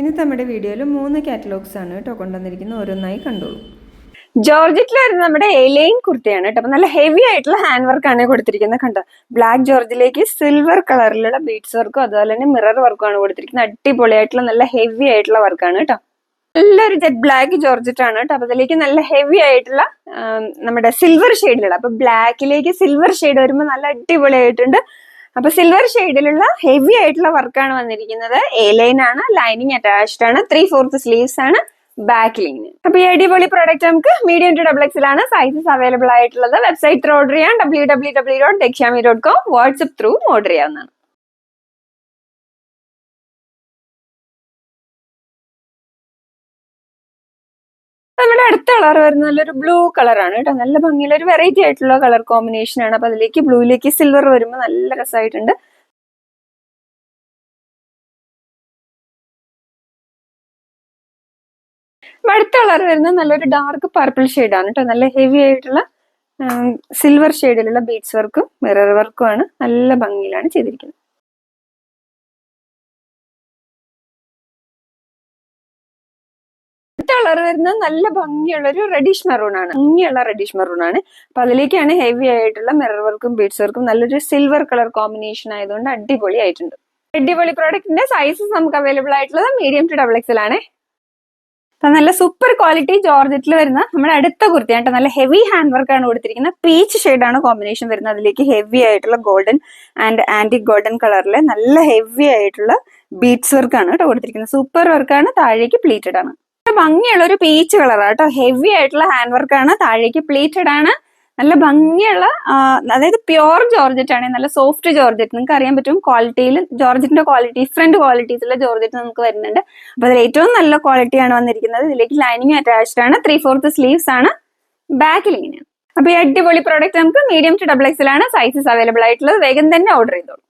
ഇന്നത്തെ നമ്മുടെ വീഡിയോയിൽ മൂന്ന് കാറ്റലോഗ്സ് ആണ് കേട്ടോ കൊണ്ടുവന്നിരിക്കുന്നത്. ഓരോന്നായി കണ്ടോളൂ. ജോർജറ്റിൽ വരുന്ന നമ്മുടെ എലൈൻ കുർത്തിയാണ് കേട്ടോ. നല്ല ഹെവി ആയിട്ടുള്ള ഹാൻഡ് ആണ് കൊടുത്തിരിക്കുന്നത് കണ്ടോ. ബ്ലാക്ക് ജോർജിലേക്ക് സിൽവർ കളറിലുള്ള ബീഡ്സ് വർക്കും അതുപോലെ തന്നെ മിറർ വർക്കും ആണ് കൊടുത്തിരിക്കുന്നത്. അടിപൊളിയായിട്ടുള്ള നല്ല ഹെവി ആയിട്ടുള്ള വർക്കാണ് കേട്ടോ. നല്ലൊരു ജെറ്റ് ബ്ലാക്ക് ജോർജറ്റ് ആണ് കേട്ടോ. അപ്പൊ അതിലേക്ക് നല്ല ഹെവി ആയിട്ടുള്ള നമ്മുടെ സിൽവർ ഷെയ്ഡിലുള്ള അപ്പൊ ബ്ലാക്കിലേക്ക് സിൽവർ ഷെയ്ഡ് വരുമ്പോൾ നല്ല അടിപൊളിയായിട്ടുണ്ട്. അപ്പൊ സിൽവർ ഷെയ്ഡിലുള്ള ഹെവി ആയിട്ടുള്ള വർക്കാണ് വന്നിരിക്കുന്നത്. എ ലൈൻ ആണ് ലൈനിങ് അറ്റാച്ച്ഡ് ആണ് ത്രീ ഫോർത്ത് സ്ലീവ്സ് ആണ് ബാക്ക് ലൈൻ അപ്പൊ ഈ അടിപൊളി പ്രോഡക്റ്റ് നമുക്ക് മീഡിയം ടു ഡബിൾ എക്സിലാണ് സൈസസ് അവൈലബിൾ ആയിട്ടുള്ളത്. വെബ്സൈറ്റ് ത്രൂ ഓർഡർ ചെയ്യാം W W W dot Dakshyami dot com WhatsApp through order ചെയ്യാവുന്നതാണ് നമ്മുടെ അടുത്ത കളർ വരുന്നത് നല്ലൊരു ബ്ലൂ കളറാണ് കേട്ടോ. നല്ല ഭംഗിയുള്ള ഒരു വെറൈറ്റി ആയിട്ടുള്ള കളർ കോമ്പിനേഷൻ ആണ്. അപ്പൊ അതിലേക്ക് ബ്ലൂയിലേക്ക് സിൽവർ വരുമ്പോൾ നല്ല രസമായിട്ടുണ്ട്. അടുത്ത കളർ വരുന്നത് നല്ലൊരു ഡാർക്ക് പർപ്പിൾ ആണ് കേട്ടോ. നല്ല ഹെവി ആയിട്ടുള്ള സിൽവർ ഷെയ്ഡിലുള്ള ബീഡ്സ് വർക്കും മിറർ വർക്കും ആണ് നല്ല ഭംഗിയിലാണ് ചെയ്തിരിക്കുന്നത്. കളർ വരുന്നത് നല്ല ഭംഗിയുള്ള ഒരു റെഡിഷ് മെറൂൺ ആണ്. ഭംഗിയുള്ള റെഡിഷ് മെറൂൺ ആണ്. അപ്പൊ അതിലേക്കാണ് ഹെവി ആയിട്ടുള്ള മിറർ വർക്കും ബീഡ്സ് വർക്കും നല്ലൊരു സിൽവർ കളർ കോമ്പിനേഷൻ ആയതുകൊണ്ട് അടിപൊളി ആയിട്ടുണ്ട്. അടിപൊളി പ്രോഡക്റ്റിന്റെ സൈസസ് നമുക്ക് അവൈലബിൾ ആയിട്ടുള്ളത് medium to double X L ആണ് അപ്പൊ നല്ല സൂപ്പർ ക്വാളിറ്റി ജോർജറ്റിൽ വരുന്ന നമ്മുടെ അടുത്ത കുർത്തിയാണ് കേട്ടോ. നല്ല ഹെവി ഹാൻഡ് വർക്ക് ആണ് കൊടുത്തിരിക്കുന്നത്. പീച്ച് ആണ് കോമ്പിനേഷൻ വരുന്നത്. അതിലേക്ക് ഹെവി ആയിട്ടുള്ള ഗോൾഡൻ ആൻഡ് ആന്റി ഗോൾഡൻ കളറിലെ നല്ല ഹെവി ആയിട്ടുള്ള ബീഡ്സ് വർക്ക് ആണ് കേട്ടോ കൊടുത്തിരിക്കുന്നത്. സൂപ്പർ വർക്കാണ് താഴേക്ക് പ്ലീറ്റഡ് ആണ്. ഭംഗിയുള്ള ഒരു പീച്ച് കളറാണ് കേട്ടോ. ഹെവി ആയിട്ടുള്ള ഹാൻഡ് വർക്ക് ആണ്. താഴേക്ക് പ്ലീറ്റഡ് ആണ്. നല്ല ഭംഗിയുള്ള അതായത് പ്യുവർ ജോർജറ്റ് ആണ്. നല്ല സോഫ്റ്റ് ജോർജറ്റ് നിങ്ങൾക്ക് അറിയാൻ പറ്റും ക്വാളിറ്റിയിൽ ജോർജറ്റിന്റെ ക്വാളിറ്റി ഡിഫറെന്റ് ക്വാളിറ്റീസിലുള്ള ജോർജറ്റ് നമുക്ക് വരുന്നുണ്ട്. അപ്പൊ അതിൽ ഏറ്റവും നല്ല ക്വാളിറ്റിയാണ് വന്നിരിക്കുന്നത്. ഇതിലേക്ക് ലൈനിങ് അറ്റാച്ച്ഡ് ആണ്. ത്രീ ഫോർത്ത് സ്ലീവ്സ് ആണ്. ബാക്കിൽ ഇങ്ങനെയാണ് അപ്പൊ ഈ അടിപൊളി പ്രോഡക്റ്റ് നമുക്ക് മീഡിയം ടു ഡബിൾ എക്സിലാണ് സൈസസ് അവൈലബിൾ ആയിട്ടുള്ളത്. വേഗം തന്നെ ഓർഡർ ചെയ്തോളൂ.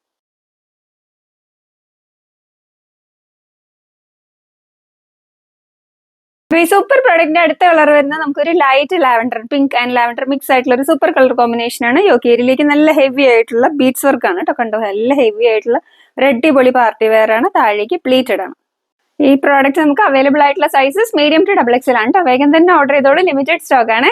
സൂപ്പർ പ്രോഡക്റ്റിന്റെ അടുത്ത കളർ വരുന്നത് നമുക്കൊരു light lavender pink and lavender mix ആയിട്ടുള്ള ഒരു സൂപ്പർ കളർ കോമ്പിനേഷൻ ആണ്. യോക്കേരിയിലേക്ക് നല്ല ഹെവി ആയിട്ടുള്ള ബീറ്റ്സ് വർക്ക് ആണ് കേട്ടോ കണ്ടോ? നല്ല ഹെവി ആയിട്ടുള്ള റെഡ് പൊളി പാർട്ടി വെയർ ആണ്. താഴേക്ക് പ്ലീറ്റഡ് ആണ്. ഈ പ്രോഡക്റ്റ് നമുക്ക് അവൈലബിൾ ആയിട്ടുള്ള sizes medium to double XL ആണ് ട്ടോ. വേഗം തന്നെ ഓർഡർ ചെയ്തോളൂ. ലിമിറ്റഡ് സ്റ്റോക്ക് ആണ്.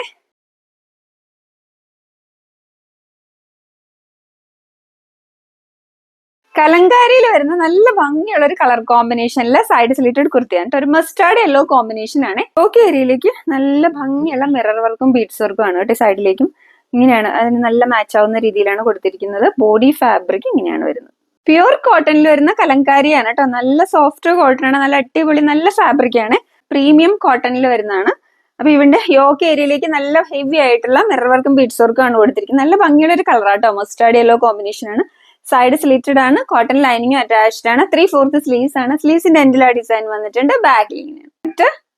കലങ്കാരിയിൽ വരുന്ന നല്ല ഭംഗിയുള്ള ഒരു കളർ കോമ്പിനേഷനിലെ സൈഡ് സ്ലീറ്റഡ് കുർത്തിയാണ്. ഒരു മസ്റ്റാർഡ് യെല്ലോ കോമ്പിനേഷൻ ആണ്. ഓക്കെ ഏരിയയിലേക്ക് നല്ല ഭംഗിയുള്ള മിറർ വർക്കും ബീഡ്സ് വർക്കും ആണ് കേട്ടോ സൈഡിലേക്കും ഇങ്ങനെയാണ് അതിന് നല്ല മാച്ച് ആവുന്ന രീതിയിലാണ് കൊടുത്തിരിക്കുന്നത്. ബോഡി ഫാബ്രിക് ഇങ്ങനെയാണ് വരുന്നത്. പ്യുവർ കോട്ടണിൽ വരുന്ന കലങ്കാരിയാണ് കേട്ടോ. നല്ല സോഫ്റ്റ് കോട്ടൺ ആണ് നല്ല അടിപൊളി നല്ല ഫാബ്രിക് ആണ്. പ്രീമിയം കോട്ടണിൽ വരുന്നതാണ്. അപ്പൊ ഇവന്റെ യോക്ക് ഏരിയയിലേക്ക് നല്ല ഹെവി ആയിട്ടുള്ള മിറർ വർക്കും ബീഡ്സ് വർക്കും ആണ് കൊടുത്തിരിക്കുന്നത്. നല്ല ഭംഗിയുള്ള ഒരു കളറാട്ടോ മസ്റ്റാർഡ് യെല്ലോ കോമ്പിനേഷൻ ആണ്. സൈഡ് സ്ലിറ്റഡ് ആണ് കോട്ടൺ ലൈനിങ് അറ്റാച്ച്ഡ് ആണ് ത്രീ ഫോർത്ത് സ്ലീവ്സ് ആണ്. സ്ലീവ്സിന്റെ എൻഡിൽ ആ ഡിസൈൻ വന്നിട്ടുണ്ട് ബാക്ക് ലൈനിങ്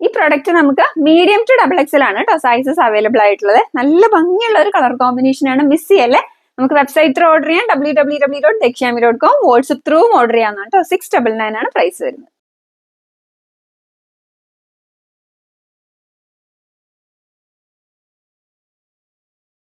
ഈ പ്രൊഡക്റ്റ് നമുക്ക് മീഡിയം ടു ഡബിൾ എക്സൽ ആണ് കേട്ടോ സൈസസ് അവൈലബിൾ ആയിട്ടുള്ളത്. നല്ല ഭംഗിയുള്ള ഒരു കളർ കോമ്പിനേഷൻ ആണ്. മിസ് ചെയ്യല്ലേ? നമുക്ക് വെബ്സൈറ്റ് ത്രൂ ഓർഡർ ചെയ്യാം W W W dot Dakshyami dot com WhatsApp ത്രൂവും order ചെയ്യാവുന്നതാണ് കേട്ടോ സിക്സ് ഡബിൾ നയൻ ആണ് പ്രൈസ് വരുന്നത്.